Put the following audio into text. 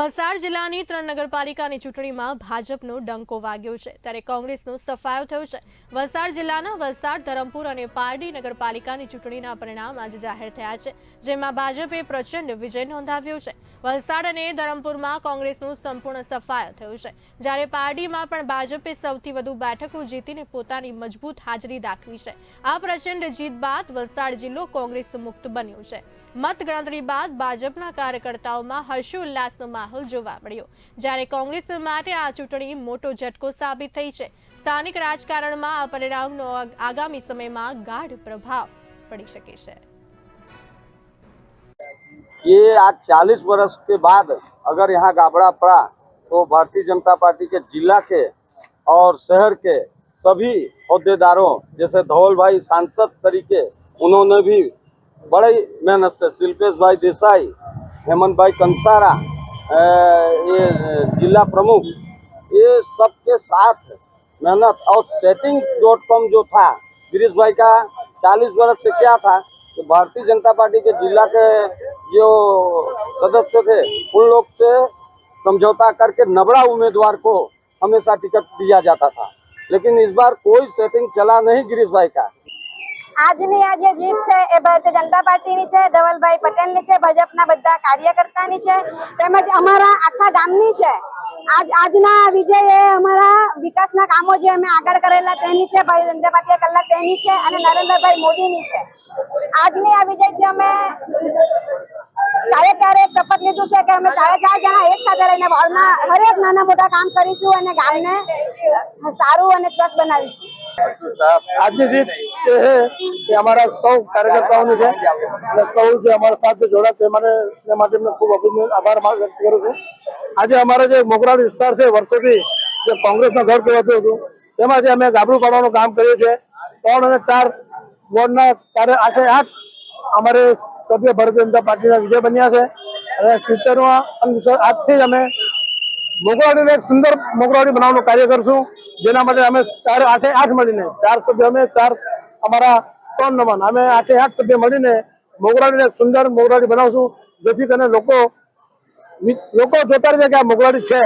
વલસાડ જિલ્લાની ત્રણ નગરપાલિકાની ચૂંટણીમાં ભાજપનો ડંકો વાગ્યો છે. ત્યારે કોંગ્રેસનો સફાયો થયો છે. વલસાડ જિલ્લાના વલસાડ, ધરમપુર અને પારડી નગરપાલિકાની ચૂંટણીના પરિણામ આજે જાહેર થયા છે, જેમાં ભાજપે પ્રચંડ વિજય નોંધાવ્યો છે. વલસાડ અને ધરમપુરમાં કોંગ્રેસનું સંપૂર્ણ સફાયો થયો છે. જ્યારે પારડીમાં પણ ભાજપે સૌથી વધુ બેઠકો જીતીને પોતાની મજબૂત હાજરી દાખવી છે. આ પ્રચંડ જીત બાદ વલસાડ જિલ્લો કોંગ્રેસ મુક્ત બન્યો છે. મતગણતરી બાદ ભાજપના કાર્યકર્તાઓમાં હર્ષોલ્લાસનો માહોલ જોવા મળ્યો. જ્યારે કોંગ્રેસ માટે આ ચૂંટણી મોટો ઝટકો સાબિત થઈ છે. સ્થાનિક રાજકારણમાં આ પરિણામનો આગામી સમયમાં ગાઢ પ્રભાવ પડી શકે છે. ये आज 40 वर्ष के बाद अगर यहाँ गाबड़ा पड़ा तो भारतीय जनता पार्टी के जिला के और शहर के सभी अहदेदारों जैसे धौल भाई सांसद तरीके, उन्होंने भी बड़े मेहनत से शिल्पेश भाई देसाई, हेमंत भाई कंसारा ये जिला प्रमुख, ये सबके साथ मेहनत और सेटिंग डॉट कॉम जो था, गिरीश भाई का 40 वर्ष से क्या था कि भारतीय जनता पार्टी के जिला के जो सदस्य थे उन लोग से समझौता करके नबड़ा उम्मीदवार को हमेशा टिकट दिया जाता था लेकिन इस बार कोई सेटिंग चला नहीं गिरीश भाई का આજની આ જે જીત છે એ ભારતીય જનતા પાર્ટીની છે ધવલભાઈ પટેલની છે ભાજપના બધા કાર્યકર્તાની છે તેમજ અમારા આખા ગામની છે આજ આજના વિજય એ અમારા વિકાસના કામો જે અમે આગળ કરેલા તેની છે ભારતીય જનતા પાર્ટીએ કરેલા તેની છે અને નરેન્દ્રભાઈ મોદીની છે આજની આ વિજયથી અમે ચારે ચારે છે કે અમે ચારે ચાર જણા એક સાથે રહીને વોર્ડના હરેક નાના મોટા કામ કરીશું અને ગામને સારું અને સ્વસ્થ બનાવીશું. આજની જીત એ છે કે અમારા સૌ કાર્યકર્તાઓની છે. અને સૌ જે અમારા સાથે જોડા તે મને તે માટે એમને ખૂબ અભિનંદન, આભાર વ્યક્ત કરું છું. આજે અમારો જે મોગરાળ વિસ્તાર છે, વર્ષોથી જે કોંગ્રેસનો ઘર કહેવાતું હતું તેમાં જે અમે ગાબડું પાડવાનું કામ કર્યું છે ત્રણ અને ચાર વોર્ડના ચારે આઠે આઠ અમારે સભ્ય ભારતીય જનતા પાર્ટીના વિજય બન્યા છે. અને સિત્તેરમાં અંશ આજથી જ અમે મોગરાડીને એક સુંદર મોગરાડી બનાવવાનું કાર્ય કરશું. જેના માટે અમે ચાર, આઠે આઠ મળીને, ચાર સભ્ય અમે, ચાર અમારા ત્રણ નમન અમે આઠે આઠ સભ્ય મળીને મોગરાડીને સુંદર મોગરાડી બનાવશું. જેથી કરીને લોકો લોકો જોતા રહે કે આ મોગરાડી છે.